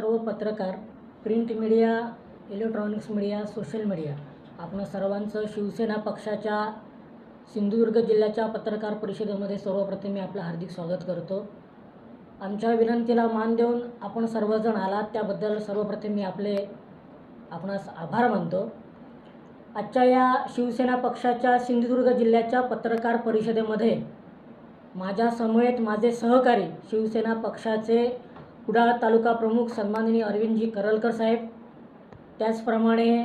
सर्व पत्रकार print media electronics media social media आपण सर्वांचं शिवसेना पक्षाच्या सिंधुदुर्ग जिल्ह्याच्या पत्रकार परिषदेमध्ये सर्वप्रथम मी आपलं हार्दिक स्वागत करतो. आमच्या विनंतीला मान देऊन आपण सर्वजण आलात त्याबद्दल सर्वप्रथम मी आपले आपणास आभार मानतो. आजच्या या शिवसेना पक्षाच्या सिंधुदुर्ग जिल्ह्याच्या पत्रकार परिषदेमध्ये माझ्यासमवेत माझे सहकारी शिवसेना पक्षाचे कुडाळ तालुका प्रमुख सन्माननीय अरविंदजी करलकर साहेब. त्याचप्रमाणे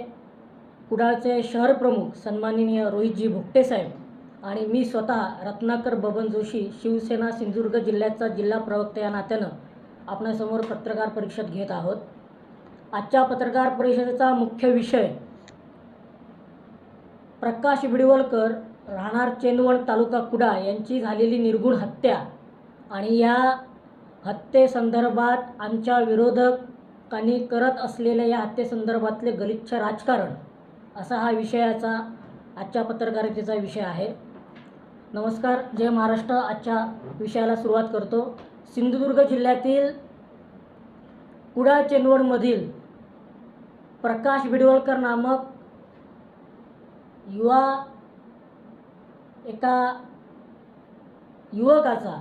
कुडाळचे शहर प्रमुख सन्माननीय रोहितजी भुकटे साहेब आणि मी स्वतः रत्नाकर बबन जोशी शिवसेना सिंधुदुर्ग जिल्ह्याचा जिल्हा प्रवक्ता या नात्यानं आपणासमोर पत्रकार परिषद घेत आहोत. आजच्या पत्रकार परिषदेचा मुख्य विषय प्रकाश बिडवलकर राहणार चेंदवण तालुका कुडाळ यांची झालेली निर्गुण हत्या आणि या हत्येसंदर्भात आमच्या विरोधकांनी करत असलेल्या या हत्येसंदर्भातले गलिच्छ राजकारण असा हा विषयाचा आजच्या पत्रकारितेचा विषय आहे. नमस्कार जय महाराष्ट्र. आजच्या विषयाला सुरुवात करतो. सिंधुदुर्ग जिल्ह्यातील कुडाळ चेनवडमधील प्रकाश बिडवलकर नामक युवा एका युवकाचा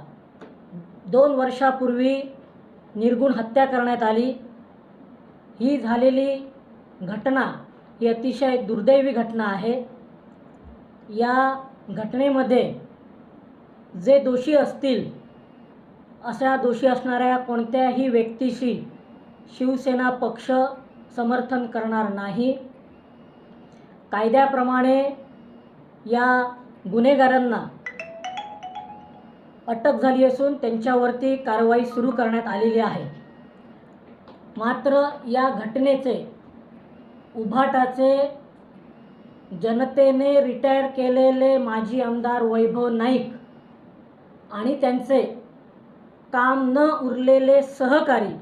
दोन वर्षापूर्वी निर्गुण हत्या करण्यात आली. ही झालेली घटना ही अतिशय दुर्दैवी घटना आहे. या घटनेमध्ये जे दोषी असतील अशा दोषी असणाऱ्या कोणत्याही व्यक्तीशी शिवसेना पक्ष समर्थन करणार नाही. कायद्याप्रमाणे या गुन्हेगारांना अटक झाली असून त्यांच्यावरती कारवाई सुरू करण्यात आलेली आहे. मात्र या घटनेचे उभाटाचे जनतेने रिटायर केलेले माजी आमदार वैभव नाईक आणि त्यांचे काम न उरलेले सहकारी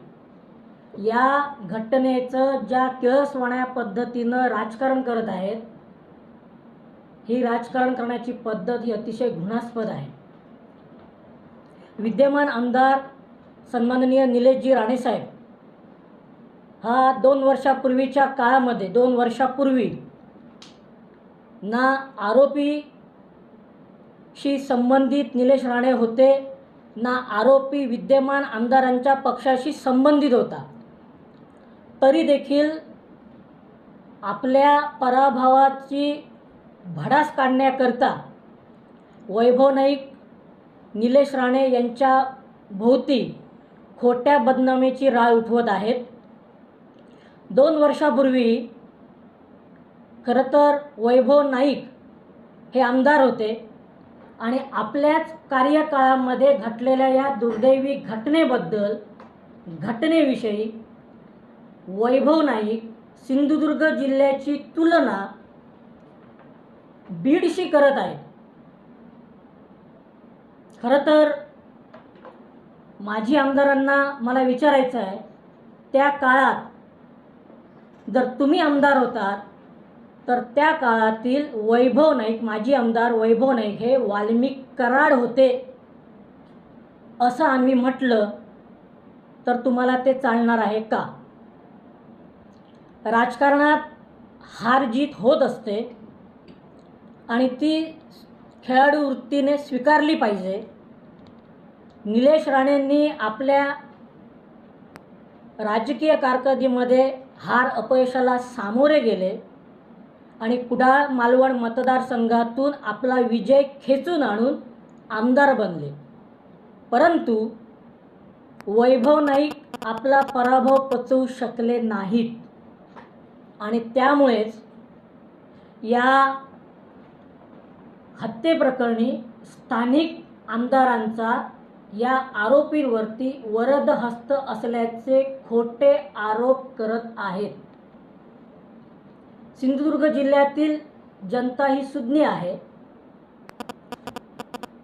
या घटनेचं ज्या किळसवाण्या पद्धतीनं राजकारण करत आहेत ही राजकारण करण्याची पद्धत ही अतिशय घृणास्पद आहे. विद्यमान आमदार सन्माननीय निलेशजी राणेसाहेब हा दोन वर्षापूर्वीच्या काळामध्ये दोन वर्षापूर्वी ना आरोपीशी संबंधित निलेश राणे होते ना आरोपी विद्यमान आमदारांच्या पक्षाशी संबंधित होता. तरी देखील आपल्या पराभवाची भडास काढण्याकरता वैभव नाईक निलेश राणे यांच्या भोवती खोट्या बदनामीची राळ उठवत आहेत. दोन वर्षापूर्वी खरं तर वैभव नाईक हे आमदार होते आणि आपल्याच कार्यकाळामध्ये घटलेल्या या दुर्दैवी घटनेबद्दल घटनेविषयी वैभव नाईक सिंधुदुर्ग जिल्ह्याची तुलना बीडशी करत आहेत. खरं तर माजी आमदारांना मला विचारायचं आहे त्या काळात जर तुम्ही आमदार होतात तर त्या काळातील वैभव नाईक माजी आमदार वैभव नाईक हे वाल्मिक कराड होते असं आम्ही म्हटलं तर तुम्हाला ते चालणार आहे का? राजकारणात हार जीत होत असते आणि ती खेळाडू वृत्तीने स्वीकारली पाहिजे. निलेश राणेंनी आपल्या राजकीय कारकिर्दीमध्ये हार अपयशाला सामोरे गेले आणि कुडाळ मालवण मतदारसंघातून आपला विजय खेचून आणून आमदार बनले. परंतु वैभव नाईक आपला पराभव पचवू शकले नाहीत. आणि त्यामुळेच या हत्येप्रकरणी स्थानिक आमदारांचा या आरोपींवरती वरदहस्त असल्याचे खोटे आरोप करत आहेत. सिंधुदुर्ग जिल्ह्यातील जनता ही सुज्ञ आहे.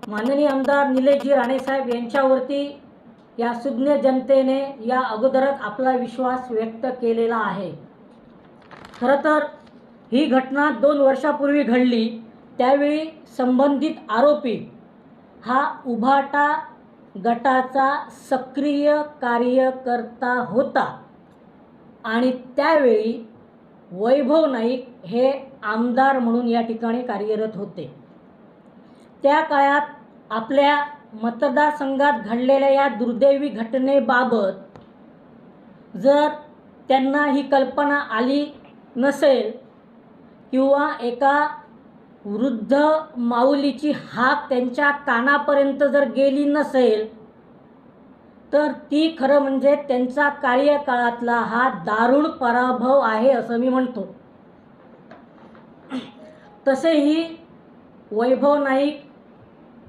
माननीय आमदार निलेशजी राणेसाहेब यांच्यावरती या सुज्ञ जनतेने या अगोदरच आपला विश्वास व्यक्त केलेला आहे. खरं तर ही घटना दोन वर्षापूर्वी घडली. त्यावेळी संबंधित आरोपी हा उभाटा गटाचा सक्रिय कार्यकर्ता होता. आणि त्यावेळी वैभव नाईक हे आमदार म्हणून या ठिकाणी कार्यरत होते. त्या काळात आपल्या मतदारसंघात घडलेल्या या दुर्दैवी घटनेबाबत जर त्यांना ही कल्पना आली नसेल किंवा एका वृद्ध माऊलीची हाक त्यांच्या कानापर्यंत जर गेली नसेल तर ती खरं म्हणजे त्यांचा कार्यकाळातला हा दारुण पराभव आहे असं मी म्हणतो. तसेही वैभव नाईक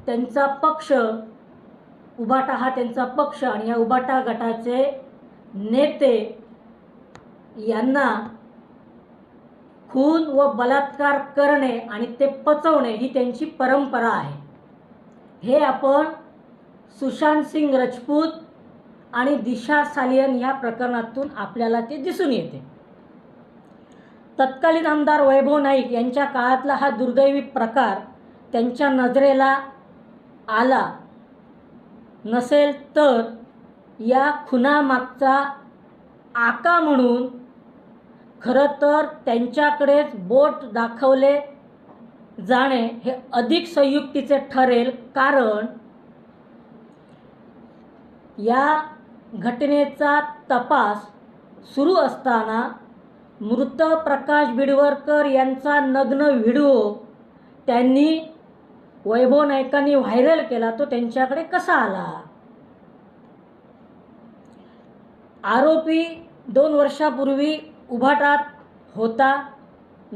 त्यांचा पक्ष उबाटा हा त्यांचा पक्ष आणि या उबाटा गटाचे नेते यांना खून व बलात्कार करणे आणि ते पचवणे ही त्यांची परंपरा आहे. हे आपण सुशांत सिंग राजपूत आणि दिशा सालियन या प्रकरणातून आपल्याला ते दिसून येते. तत्कालीन आमदार वैभव नाईक यांच्या काळातला हा दुर्दैवी प्रकार त्यांच्या नजरेला आला नसेल तर या खुनामागचा आका म्हणून खरं तर त्यांच्याकडेच बोट दाखवले जाणे हे अधिक संयुक्तीचे ठरेल कारण या घटनेचा तपास सुरू असताना मृत प्रकाश बिडवरकर यांचा नग्न व्हिडिओ त्यांनी वैभव नायकांनी व्हायरल केला तो त्यांच्याकडे कसा आला? आरोपी दोन वर्षापूर्वी उभाटात होता.